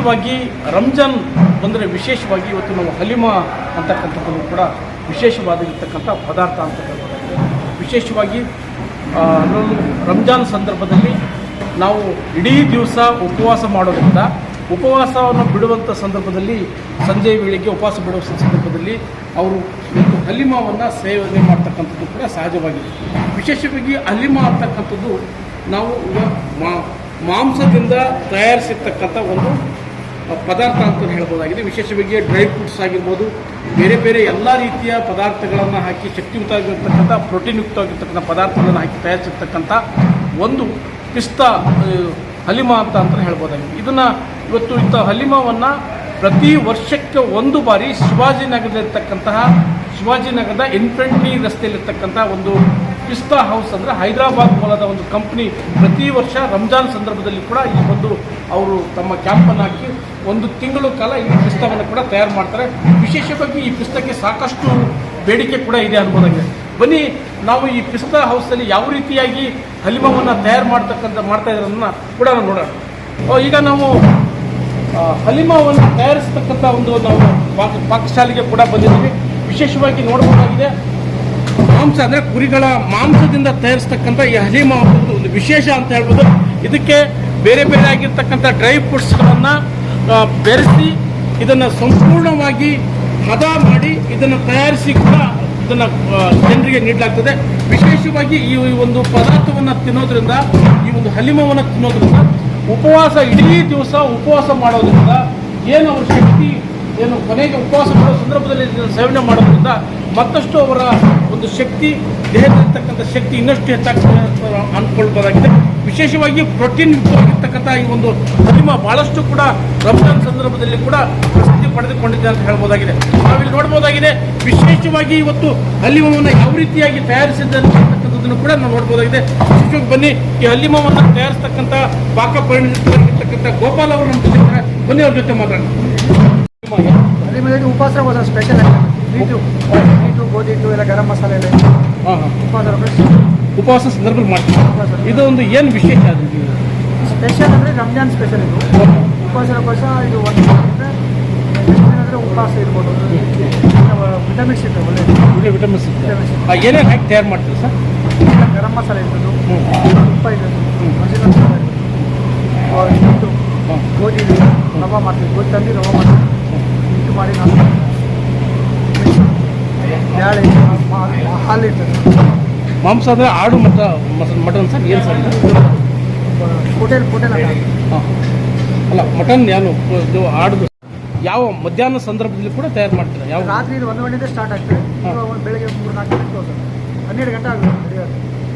ವಿಶೇಷವಾಗಿ ರಂಜಾನ್ ಬಂದರೆ ವಿಶೇಷವಾಗಿ ಇವತ್ತು ನಾವು ಹಲಿಮಾ ಅಂತಕ್ಕಂಥದ್ದು ಕೂಡ ವಿಶೇಷವಾಗಿರ್ತಕ್ಕಂಥ ಪದಾರ್ಥ ಅಂತ ಹೇಳ್ಬೋದು. ವಿಶೇಷವಾಗಿ ರಂಜಾನ್ ಸಂದರ್ಭದಲ್ಲಿ ನಾವು ಇಡೀ ದಿವಸ ಉಪವಾಸ ಮಾಡೋದ್ರಿಂದ ಉಪವಾಸವನ್ನು ಬಿಡುವಂಥ ಸಂದರ್ಭದಲ್ಲಿ, ಸಂಜೆ ವೇಳೆಗೆ ಉಪವಾಸ ಬಿಡುವ ಸಂದರ್ಭದಲ್ಲಿ ಅವರು ಒಂದು ಹಲಿಮಾವನ್ನು ಸೇವನೆ ಮಾಡ್ತಕ್ಕಂಥದ್ದು ಕೂಡ ಸಹಜವಾಗಿದೆ. ವಿಶೇಷವಾಗಿ ಹಲಿಮಾ ಅಂತಕ್ಕಂಥದ್ದು ನಾವು ಮಾಂಸದಿಂದ ತಯಾರಿಸಿರ್ತಕ್ಕಂಥ ಒಂದು ಪದಾರ್ಥ ಅಂತ ಹೇಳ್ಬೋದಾಗಿದೆ. ವಿಶೇಷವಾಗಿ ಡ್ರೈ ಫ್ರೂಟ್ಸ್ ಆಗಿರ್ಬೋದು, ಬೇರೆ ಬೇರೆ ಎಲ್ಲ ರೀತಿಯ ಪದಾರ್ಥಗಳನ್ನು ಹಾಕಿ, ಶಕ್ತಿಯುತವಾಗಿರ್ತಕ್ಕಂಥ, ಪ್ರೋಟೀನ್ಯುಕ್ತವಾಗಿರ್ತಕ್ಕಂಥ ಪದಾರ್ಥಗಳನ್ನು ಹಾಕಿ ತಯಾರಿಸಿರ್ತಕ್ಕಂಥ ಒಂದು ಪಿಸ್ತಾ ಹಲಿಮಾ ಅಂತ ಅಂತ ಹೇಳ್ಬೋದಾಗಿದೆ. ಇದನ್ನು ಇವತ್ತು ಇಂಥ ಹಲಿಮಾವನ್ನು ಪ್ರತಿ ವರ್ಷಕ್ಕೆ ಒಂದು ಬಾರಿ ಶಿವಾಜಿನಗರದಲ್ಲಿರ್ತಕ್ಕಂತಹ ಶಿವಾಜಿನಗರದ ಇನ್ಫೆಂಟ್ರಿ ರಸ್ತೆಯಲ್ಲಿರ್ತಕ್ಕಂಥ ಒಂದು ಪಿಸ್ತಾ ಹೌಸ್ ಅಂದರೆ ಹೈದರಾಬಾದ್ ಮೂಲದ ಒಂದು ಕಂಪ್ನಿ ಪ್ರತಿ ವರ್ಷ ರಂಜಾನ್ ಸಂದರ್ಭದಲ್ಲಿ ಕೂಡ ಈ ಒಂದು ಅವರು ತಮ್ಮ ಕ್ಯಾಂಪನ್ನು ಹಾಕಿ ಒಂದು ತಿಂಗಳು ಕಾಲ ಈ ಪುಸ್ತಕವನ್ನು ಕೂಡ ತಯಾರು ಮಾಡ್ತಾರೆ. ವಿಶೇಷವಾಗಿ ಈ ಪುಸ್ತಕಕ್ಕೆ ಸಾಕಷ್ಟು ಬೇಡಿಕೆ ಕೂಡ ಇದೆ ಅನ್ಬೋದಾಗಿದೆ ಬನ್ನಿ, ನಾವು ಈ ಪುಸ್ತಕ ಹೌಸಲ್ಲಿ ಯಾವ ರೀತಿಯಾಗಿ ಹಲಿಮವನ್ನು ತಯಾರು ಮಾಡ್ತಕ್ಕಂಥ ಮಾಡ್ತಾ ಇರೋದನ್ನ ಕೂಡ ನಾವು ನೋಡೋಣ. ಈಗ ನಾವು ಹಲಿಮವನ್ನು ತಯಾರಿಸ್ತಕ್ಕಂಥ ಒಂದು ನಾವು ಪಾಕ, ಪಾಕಶಾಲೆಗೆ ಕೂಡ ಬಂದಿದ್ದೀವಿ. ವಿಶೇಷವಾಗಿ ನೋಡಬಹುದಾಗಿದೆ, ಮಾಂಸ ಅಂದರೆ ಕುರಿಗಳ ಮಾಂಸದಿಂದ ತಯಾರಿಸ್ತಕ್ಕಂಥ ಈ ಹಲಿಮ ಒಂದು ವಿಶೇಷ ಅಂತ ಹೇಳ್ಬೋದು. ಇದಕ್ಕೆ ಬೇರೆ ಬೇರೆ ಆಗಿರ್ತಕ್ಕಂಥ ಡ್ರೈ ಫ್ರೂಟ್ಸ್ಗಳನ್ನು ಬೆರೆಸಿ ಇದನ್ನು ಸಂಪೂರ್ಣವಾಗಿ ಹದ ಮಾಡಿ ಇದನ್ನು ತಯಾರಿಸಿ ಕೂಡ ಇದನ್ನು ಜನರಿಗೆ ನೀಡಲಾಗ್ತದೆ. ವಿಶೇಷವಾಗಿ ಈ ಒಂದು ಪದಾರ್ಥವನ್ನು ತಿನ್ನೋದ್ರಿಂದ, ಈ ಒಂದು ಹಲಿಮವನ್ನು ತಿನ್ನೋದ್ರಿಂದ ಉಪವಾಸ ಇಡೀ ದಿವಸ ಉಪವಾಸ ಮಾಡೋದ್ರಿಂದ ಏನು ಅವರ ಶಕ್ತಿ, ಏನು ಕೊನೆಗೆ ಉಪವಾಸ ಮಾಡೋ ಸಂದರ್ಭದಲ್ಲಿ ಸೇವನೆ ಮಾಡೋದ್ರಿಂದ ಮತ್ತಷ್ಟು ಅವರ ಒಂದು ಶಕ್ತಿ, ದೇಹದಲ್ಲಿರ್ತಕ್ಕಂಥ ಶಕ್ತಿ ಇನ್ನಷ್ಟು ಹೆಚ್ಚಾಗ್ತದೆ ಅಂತ ಅಂದ್ಕೊಳ್ಬೋದಾಗಿದೆ. ವಿಶೇಷವಾಗಿ ಪ್ರೋಟೀನ್ ಯುಕ್ತವಾಗಿರ್ತಕ್ಕಂಥ ಈ ಒಂದು ಹಲಿಮ ಬಹಳಷ್ಟು ಕೂಡ ರಂಜಾನ್ ಸಂದರ್ಭದಲ್ಲಿ ಕೂಡ ಪ್ರಸಿದ್ಧಿ ಪಡೆದುಕೊಂಡಿದೆ ಅಂತ ಹೇಳ್ಬೋದಾಗಿದೆ. ನಾವಿಲ್ಲಿ ನೋಡ್ಬೋದಾಗಿದೆ ವಿಶೇಷವಾಗಿ ಇವತ್ತು ಹಲಿಮವನ್ನು ಯಾವ ರೀತಿಯಾಗಿ ತಯಾರಿಸಿದ್ದಾರೆ ಅಂತಕ್ಕಂಥದ್ದನ್ನು ಕೂಡ ನಾವು ನೋಡ್ಬೋದಾಗಿದೆ. ವಿಶೇಷವಾಗಿ ಬನ್ನಿ ಈ ಹಲ್ಲಿಮವನ್ನು ತಯಾರಿಸ್ತಕ್ಕಂಥ ಪಾಕ ಪರಿಣಿತರಾಗಿರ್ತಕ್ಕಂಥ ಗೋಪಾಲ್ ಅವರು ನಮ್ಮ ಜೊತೆ. ಬನ್ನಿ ಅವ್ರ ಜೊತೆ ಮಾತಾಡೋಣ. ಮೇಲೆ ಉಪವಾಸ ಹೋದ ಸ್ಪೆಷಲ್ ಮೀಟು ಮೀಟು ಗೋಧಿ ಹಿಟ್ಟು ಎಲ್ಲ ಗರಂ ಮಸಾಲೆ ಎಲ್ಲ ಹಾಂ ಹಾಂ. ಉಪವಾಸ ಉಪವಾಸ ಸಂದರ್ಭದಲ್ಲಿ ಮಾಡ್ತೀವಿ. ಇದು ಒಂದು ಏನು ವಿಶೇಷ ಅದು? ಸ್ಪೆಷಲ್ ಅಂದರೆ ರಂಜಾನ್ ಸ್ಪೆಷಲ್ ಇದು. ಉಪವಾಸ ಉಪವಾಸ ಇದು ಒಂದು ಅಂದರೆ ಉಪವಾಸ ಇರ್ಬೋದು. ವಿಟಮಿನ್ಸ್ ಸಿಗ್ತದೆ ಒಳ್ಳೆ ಇದೆ ವಿಟಮಿನ್ಸ್ ಏನೇನು ಹಾಕಿ ತಯಾರು ಮಾಡ್ತೀವಿ ಸರ್? ಗರಂ ಮಸಾಲೆ ಇರ್ಬೋದು ತುಪ್ಪ ಮಸಾಲೆ ಇರ್ಬೋದು ಹಿಟ್ಟು ಗೋಧಿ ರವ ಮಾಡ್ತೀವಿ. ಗೋಧಿ ತಂದು ರವ ಮಾಡ್ತೀವಿ. ಹಿಟ್ಟು ಮಾಡಿ ನಾವು ಬ್ಯಾಳೆ ಹಾಲು ಇರ್ತದೆ. ಮಾಂಸ ಅಂದರೆ ಆಡು ಮತ್ತು ಮಟನ್ ಮಟನ್ ಸರ್ ಏನು ಸರ್ ಹೋಟೆಲ್ ಹೋಟೆಲ್ ಹಾಂ. ಅಲ್ಲ ಮಟನ್ ಏನು ಇದು ಆಡುದು. ಯಾವ ಮಧ್ಯಾಹ್ನ ಸಂದರ್ಭದಲ್ಲಿ ಕೂಡ ತಯಾರು ಮಾಡ್ತೀರಾ. ಯಾವ ರಾತ್ರಿ ಇದು ಒಂದು ಗಂಟೆಯಿಂದ ಸ್ಟಾರ್ಟ್ ಆಗ್ತದೆ. ಬೆಳಗ್ಗೆ ಮೂರು ನಾಲ್ಕು ಗಂಟೆ ಹನ್ನೆರಡು ಗಂಟೆ ಆಗುತ್ತೆ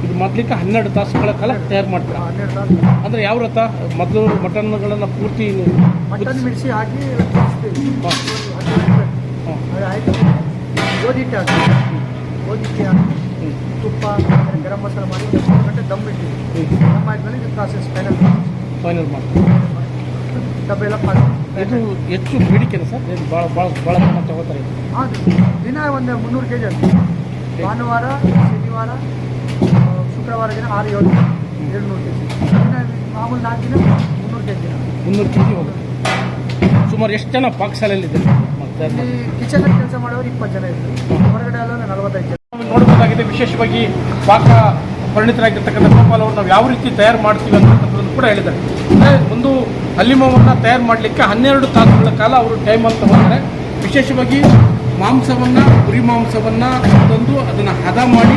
ಇದು ಮೊದಲಿಕ್ಕೆ ಹನ್ನೆರಡು ತಾಸುಗಳ ಕಾಲ ತಯಾರು ಮಾಡ್ತೀರಾ. ಹನ್ನೆರಡು ತಾಸು ಅಂದರೆ ಯಾವ ರಥ ಮೊದಲು ಮಟನ್ಗಳನ್ನು ಪೂರ್ತಿ ಮಟನ್ ಮಿಡಿಸಿ ಹಾಕಿ. ಹಾಂ. ಆಯ್ತು. ಗೋಧಿ ಹಿಟ್ಟು ಹಾಕಿ ಗೋಧಿ ಹಿಟ್ಟು ಹಾಕಿ ತುಪ್ಪ ಗರಂ ಮಸಾಲ ಮಾಡಿ ಒಂದು ಗಂಟೆ ದಮ್ ಇಟ್ಟಿದ್ದೀವಿ ದಮ್ ಆದ್ಮೇಲೆ ಇದು ಪ್ರಾಸೆಸ್ ಫೈನಲ್ ಫೈನಲ್ ಮಾಡ್ತೀವಿ. ಡಬ್ಬೆ ಎಲ್ಲ ಇದು ಹೆಚ್ಚು ಬೇಡಿಕೆನ ಸರ್? ಇದು ಭಾಳ ಭಾಳ ಭಾಳ ಜನ ತಗೋತಾರೆ ಹೌದು. ದಿನ ಒಂದು ಮುನ್ನೂರು ಕೆ ಜಿ ಆಗ್ತದೆ ಭಾನುವಾರ ಶನಿವಾರ ಶುಕ್ರವಾರ ದಿನ ಆರು ಏಳು ಎರಡು ನೂರು ಕೆ ಜಿ ದಿನ ಮಾಮೂಲು ನಾಲ್ಕು ದಿನ ಮುನ್ನೂರು ಕೆ ಜಿ ಮುನ್ನೂರು ಕೆ ಜಿ ಹೋಗುತ್ತೆ. ಸುಮಾರು ಎಷ್ಟು ಜನ ಪಾಕಶಾಲೆಯಲ್ಲಿದ್ದಾರೆ ಕಿಚನಲ್ಲಿ ಕೆಲಸ ಮಾಡೋರು ಇಪ್ಪತ್ತು ಜನ ಇದ್ದಾರೆ. ಹೊರಗಡೆ ಎಲ್ಲ ನಲವತ್ತೈದು ಜನ. ನೋಡಬಹುದಾಗಿದೆ ವಿಶೇಷವಾಗಿ ಪಾಕ ಪರಿಣಿತರಾಗಿರ್ತಕ್ಕಂಥ ಗೋಪಾಲ್ ಅವರು ನಾವು ಯಾವ ರೀತಿ ತಯಾರು ಮಾಡ್ತೀವಿ ಅಂತಕ್ಕಂಥದ್ದನ್ನು ಕೂಡ ಹೇಳಿದ್ದಾರೆ. ಅಂದರೆ ಒಂದು ಹಲ್ಲಿಮವನ್ನು ತಯಾರು ಮಾಡಲಿಕ್ಕೆ ಹನ್ನೆರಡು ತಾಸುಗಳ ಕಾಲ ಅವರು ಟೈಮ್ ಅಂತ ಬಂದರೆ ವಿಶೇಷವಾಗಿ ಮಾಂಸವನ್ನು, ಕುರಿ ಮಾಂಸವನ್ನು ತಂದು ಅದನ್ನು ಹದ ಮಾಡಿ,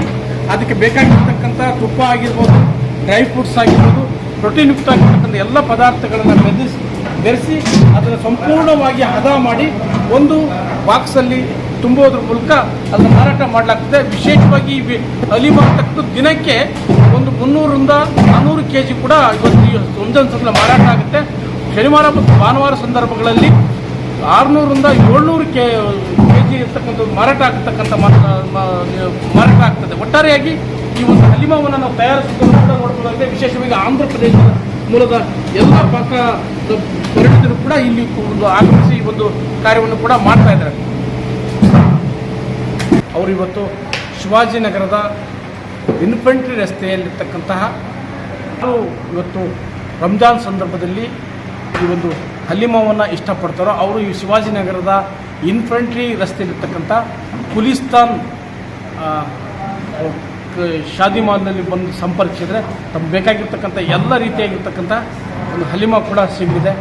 ಅದಕ್ಕೆ ಬೇಕಾಗಿರ್ತಕ್ಕಂಥ ತುಪ್ಪ ಆಗಿರ್ಬೋದು ಡ್ರೈ ಫ್ರೂಟ್ಸ್ ಆಗಿರ್ಬೋದು ಪ್ರೋಟೀನ್ ಯುಕ್ತ ಆಗಿರ್ತಕ್ಕಂಥ ಎಲ್ಲ ಪದಾರ್ಥಗಳನ್ನು ಬೆರೆಸಿ ಬೆರೆಸಿ ಅದನ್ನು ಸಂಪೂರ್ಣವಾಗಿ ಹದ ಮಾಡಿ ಒಂದು ಬಾಕ್ಸಲ್ಲಿ ತುಂಬುವುದ್ರ ಮೂಲಕ ಅದನ್ನು ಮಾರಾಟ ಮಾಡಲಾಗ್ತದೆ. ವಿಶೇಷವಾಗಿ ಈ ವಿ- ಅಲಿಮಾ ದಿನಕ್ಕೆ ಒಂದು ಮುನ್ನೂರಿಂದ ನಾನ್ನೂರು ಕೆ ಜಿ ಕೂಡ ಇವತ್ತು ಈ ಸಲ ಮಾರಾಟ ಆಗುತ್ತೆ. ಶನಿವಾರ ಮತ್ತು ಭಾನುವಾರ ಸಂದರ್ಭಗಳಲ್ಲಿ ಆರುನೂರಿಂದ ಏಳ್ನೂರು ಕೆ ಕೆ ಜಿ ಇರ್ತಕ್ಕಂಥ ಮಾರಾಟ ಆಗ್ತಕ್ಕಂಥ ಮಾರಾಟ ಆಗ್ತದೆ. ಒಟ್ಟಾರೆಯಾಗಿ ಈ ಒಂದು ಹಲಿಮಾವನ್ನು ನಾವು ತಯಾರಿಸುವುದನ್ನು ಕೂಡ ವಿಶೇಷವಾಗಿ ಆಂಧ್ರ ಪ್ರದೇಶದ ಮೂಲದ ಎಲ್ಲ ಪಾಕ ಪರಿಣಿತರು ಕೂಡ ಇಲ್ಲಿ ಒಂದು ಆಗಮಿಸಿ ಒಂದು ಕಾರ್ಯವನ್ನು ಕೂಡ ಮಾಡ್ತಾ ಇದ್ದಾರೆ. ಅವರು ಇವತ್ತು ಶಿವಾಜಿನಗರದ ಇನ್ಫೆಂಟ್ರಿ ರಸ್ತೆಯಲ್ಲಿರ್ತಕ್ಕಂತಹ ಇವತ್ತು ರಂಜಾನ್ ಸಂದರ್ಭದಲ್ಲಿ ಈ ಒಂದು ಹಲ್ಲಿಮಾವನ್ನು ಇಷ್ಟಪಡ್ತಾರೋ ಅವರು ಈ ಶಿವಾಜಿನಗರದ ಇನ್ಫೆಂಟ್ರಿ ರಸ್ತೆಯಲ್ಲಿರ್ತಕ್ಕಂಥ ಕ- ಶಾದಿ ಮಾಲ್ನಲ್ಲಿ ಬಂದು ಸಂಪರ್ಕಿಸಿದರೆ ತಮ್ಗೆ ಬೇಕಾಗಿರ್ತಕ್ಕಂಥ ಎಲ್ಲ ರೀತಿಯಾಗಿರ್ತಕ್ಕಂಥ ಒಂದು ಹಲಿಮಾ ಕೂಡ ಸಿಗಲಿದೆ.